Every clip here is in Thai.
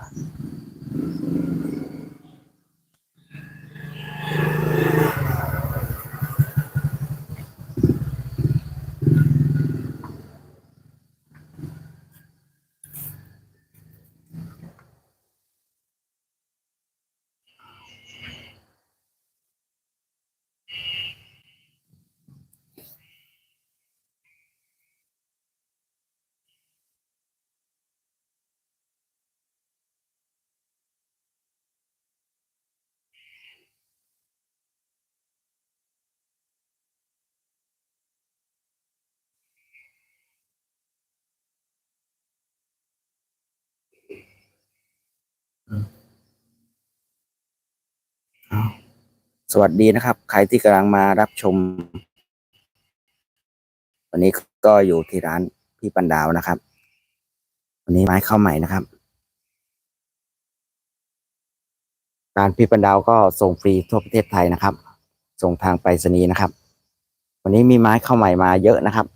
ก สวัสดีนะครับ ใครที่กำลังมารับชม วันนี้ก็อยู่ที่ร้านพี่ปันดาวนะครับ วันนี้ไม้เข้าใหม่นะครับ การพี่ปันดาวก็ส่งฟรีทั่วประเทศไทยนะครับ ส่งทางไปรษณีย์นะครับ วันนี้มีไม้เข้าใหม่มาเยอะนะครับ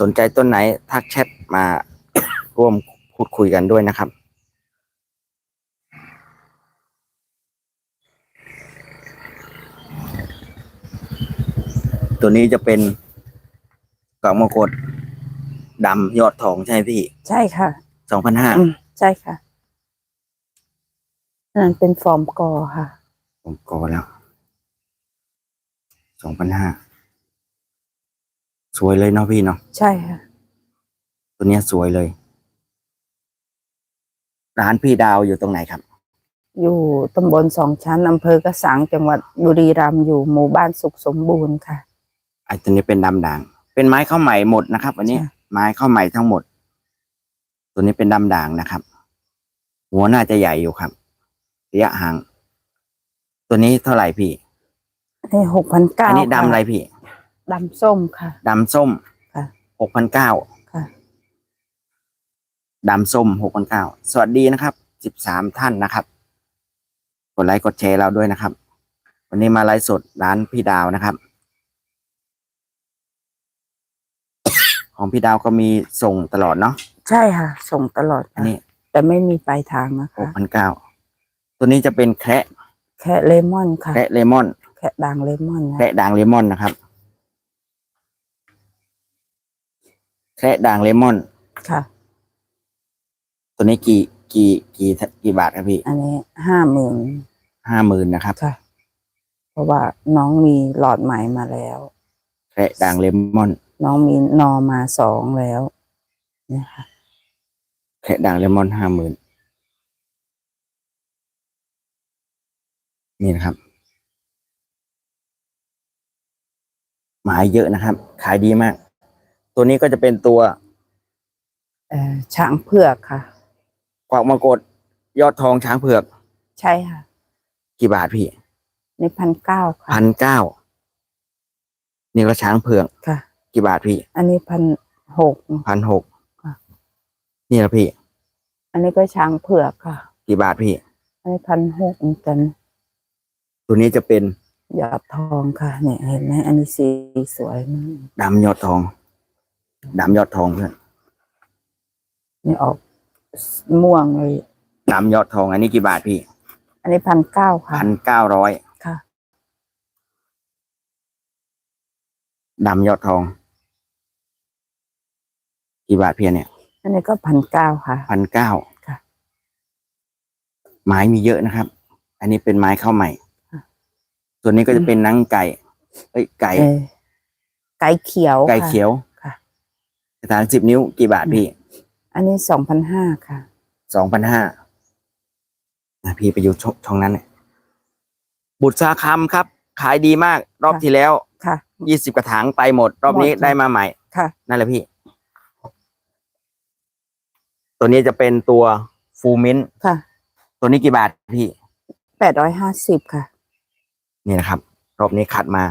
สนใจต้นไหนทักแชทมาร่วมพูดคุยกันด้วยนะครับ ตัวนี้จะเป็นกล่องมงกฎดำยอดทองใช่ไหมพี่ใช่ค่ะสองพันห้าอืมใช่ค่ะนั่นเป็นฟอร์มกอค่ะ ผมกอแล้วสองพันห้า สวยเลยเนาะพี่เนาะใช่ค่ะ ตัวเนี้ยสวยเลย ร้านพี่ดาวอยู่ตรงไหนครับ อยู่ตำบลสองชั้นอำเภอกระสังจังหวัดบุรีรัมย์อยู่หมู่บ้านสุขสมบูรณ์ค่ะไอ้ตัวนี้เป็นดำด่าง เป็นไม้ข้าวใหม่หมดนะครับวันนี้ใช่ไม้ข้าวใหม่ทั้งหมด ตัวนี้เป็นดำด่างนะครับ หัวน่าจะใหญ่อยู่ครับระยะห่าง ตัวนี้เท่าไหร่พี่อันนี้หกพันเก้าอันนี้ดำอะไรพี่ ดำส้มค่ะ ดำส้มค่ะ หกพันเก้าค่ะ ดำส้มหกพันเก้าสวัสดีนะครับสิบสามท่านนะครับ กดไลค์กดแชร์เราด้วยนะครับ วันนี้มาไลฟ์สดร้านพี่ดาวนะครับ ของพี่ดาวก็มีส่งตลอดเนาะใช่ค่ะ ส่งตลอดอันค่ะนี้แต่ไม่มีปลายทางนะหกคะ พันเก้าตัวนี้จะเป็นแคระแค่เลมอนค่ะ แคระเลมอนแค่ด่างเลมอนนะแคระด่างเลมอนนะครับ แคระด่างเลมอน ค่ะ ตัวนี้กี่กี่กี่กี่บาทครับพี่อันนี้ห้าหมื่นห้าหมื่นนะครับค่ะ เพราะว่าน้องมีหลอดใหม่มาแล้ว แคระด่างเลมอน น้องมีนอมาสองแล้วเนี่ยค่ะแคระด่างเลมอนห้าหมื่นนี่นะครับหมายเยอะนะครับ ขายดีมาก ตัวนี้ก็จะเป็นตัวเอ่อช้างเผือกค่ะ กวักมรกตยอดทองช้างเผือก ใช่ค่ะ กี่บาทพี่ในพันเก้าค่ะ พันเก้านี่ก็ช้างเผือกค่ะ กี่บาทพี่อันนี้พันหก พันหกค่ะ นี่ละพี่ อันนี้ก็ช้างเผือกค่ะ กี่บาทพี่ อันนี้พันหกเหมือนกันตัวนี้จะเป็นหยอดทองค่ะ เนี่ยเห็นไหมอันนี้สีสวยมากดำยอดทอง ดำยอดทองเพื่อนนี่ออกม่วงเลยดำยอดทอง อันนี้กี่บาทพี่ อันนี้พันเก้าค่ะพันเก้าร้อยค่ะดำยอดทอง กี่บาทเพียเนี่ยอันนี้ก็พันเก้าค่ะพันเก้าค่ะ ไม้มีเยอะนะครับ อันนี้เป็นไม้ข้าวใหม่ค่ะส่วนนี้ก็จะเป็นหนังไก่ เอ้ยไก่เออไก่เขียวไก่ค่ะเขียวค่ะ กระถางสิบนิ้วกี่บาทพี่อันนี้สองพันห้าค่ะ สองพันห้าพี่ไปอยู่ช่องช่องนั้นเนี่ยบุตรสาคำครับ ขายดีมากรอบค่ะที่แล้วค่ะยี่สิบกระถางไปหมด รอบนี้หมดค่ะได้มาใหม่ค่ะนั่นแหละพี่ ตัวนี้จะเป็นตัวฟูมินค่ะ ตัวนี้กี่บาทพี่แปดร้อยห้าสิบค่ะ นี่นะครับ รอบนี้คัดมา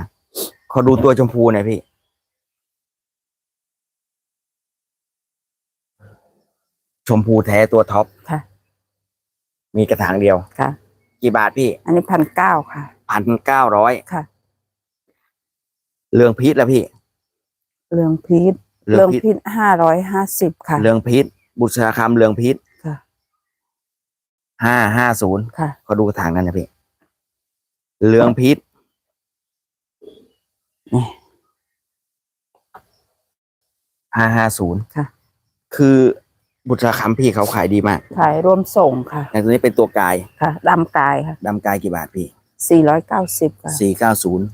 ขอดูตัวชมพูหน่อยพี่ ชมพูแท้ตัวท็อปค่ะ มีกระถางเดียว ค่ะ กี่บาทพี่ อันนี้พันเก้าค่ะ พันเก้าร้อยค่ะ เรืองพีชแล้วพี่ เรืองพีชเรืเรือองงพีชพีชห้าร้อยห้าสิบค่ะ เรืองพีชบุษราคำเรืองพีชค่ะ ห้าห้าศูนย์ค่ะเขาดูกระถางนั้นนะพี่ เรืองพีชนี่ห้าห้าศูนย์ค่ะ คือ บุษราคำพี่เขาขายดีมาก ขายร่วมส่งค่ะ แต่ตัวนี้เป็นตัวกายค่ะดำกายค่ะดำกายกี่บาทพี่สี่ร้อยเก้าสิบค่ะสี่เก้าศูนย์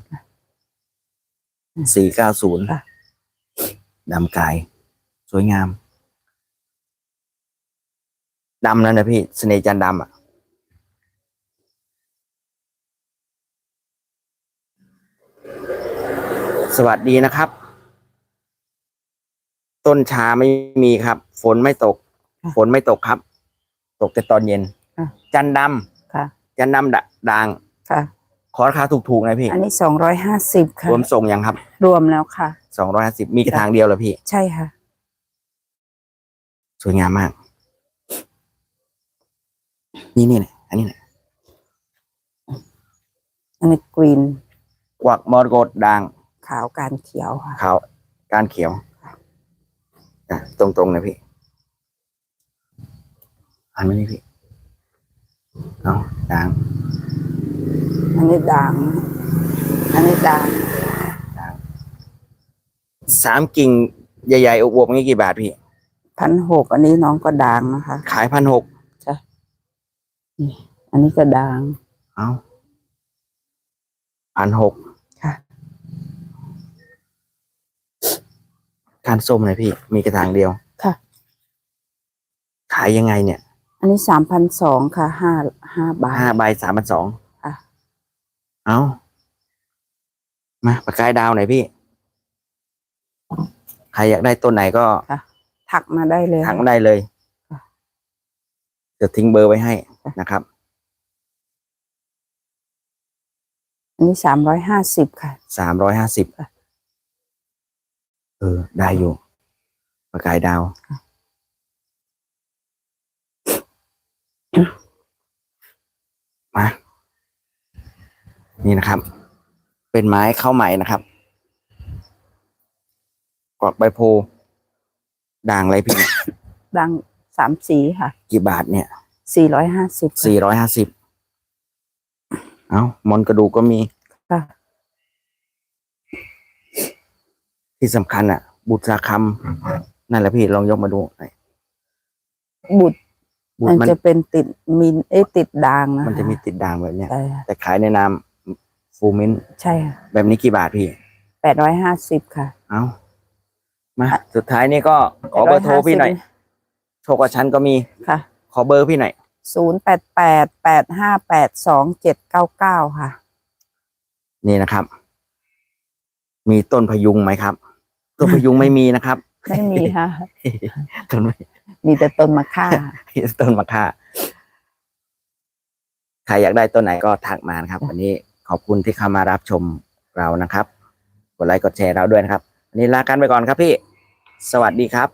สี่เก้าศูนย์ค่ะดำกาย สวยงามดำนั่นนะพี่เสน่ห์จันทร์ดำอะสวัสดีนะครับ ต้นชาไม่มีครับ ฝนไม่ตก ค่ะฝนไม่ตกครับ ตกแต่ตอนเย็น ค่ะ จันทร์ดค่ะำจันทร์ดำดะด่าง ค่ะ ขอราคาถูกๆหนะพี่ อันนี้สองร้อยห้าสิบค่ะ รวมส่งยังครับ รวมแล้วค่ะ สองร้อยห้าสิบมีกระถางเดียวเหรอพี่ ใช่ค่ะ สวยงามมาก นี่นี่นะอันนี้นะอันนี้กรีนกวักมรกตด่างขาวการเขียวค่ะ ขาวการเขียว อะตรงๆนะพี่อันนี้พี่เอาด่างอันนี้ด่าง อันนี้ด่างสามกิ่งใหญ่ๆอวบๆงี้กี่บาทพี่พันหกอันนี้น้องก็ด่างนะคะ ขายพันหกอันนี้ก็ด่าง เอาพันหก ค่ะ การส้มเลยพี่ มีกระถางเดียวค่ะ ขายยังไงเนี่ย อันนี้สามพันสองค่ะห้าห้าบาทห้าใบสามพันสองค่ะเอามาปากกายดาวหน่อยพี่ ใครอยากได้ต้นไหนก็ค่ะ ถักมาได้เลยทักมาได้เลยค่ะจะทิ้งเบอร์ไว้ให้ค่ะนะครับ อันนี้สามร้อยห้าสิบค่ะสามร้อยห้าสิบค่ะ เออ ได้อยู่ปากกายดาวค่ะมา นี่นะครับ เป็นไม้เข้าใหม่นะครับกวักใบโพธิ์ด่างอะไรพี่เนี่ยด่างสามสีค่ะ กี่บาทเนี่ยสี่ร้อยห้าสิบสี่ร้อยห้าสิบ เอามอนกระดูกก็มีค่ะ ที่สำคัญอะ บุตรคำนั่นแหละพี่ลองยกมาดูหน่อยบุตรบุตมันรมันจะเป็นติดมินเอ้ยติดด่างนะคะมันจะมีติดด่างแบบเนี้ย ใช่ค่ะแต่ขายในนามฟูมินใช่ค่ะแบบนี้กี่บาทพี่ แปดร้อยห้าสิบค่ะเอา มา สุดท้ายนี่ก็ขอเบอร์โทรพี่หน่อย โชคกับฉันก็มี ค่ะขอเบอร์พี่หน่อย ศูนย์แปดแปดแปดห้าแปดสองเจ็ดเก้าเก้าค่ะ นี่นะครับ มีต้นพยุงไหมครับ ต้นพยุงไม่มีนะครับ ไม่มีค่ะ ต้นไม่มีแต่ต้นมะค่าต้นมะค่าใครอยากได้ต้นไหนก็ทักมานะครับ วันนี้ขอบคุณที่เข้ามารับชมเรานะครับ กดไลค์กดแชร์เราด้วยนะครับ วันนี้ลากันไปก่อนครับพี่ สวัสดีครับ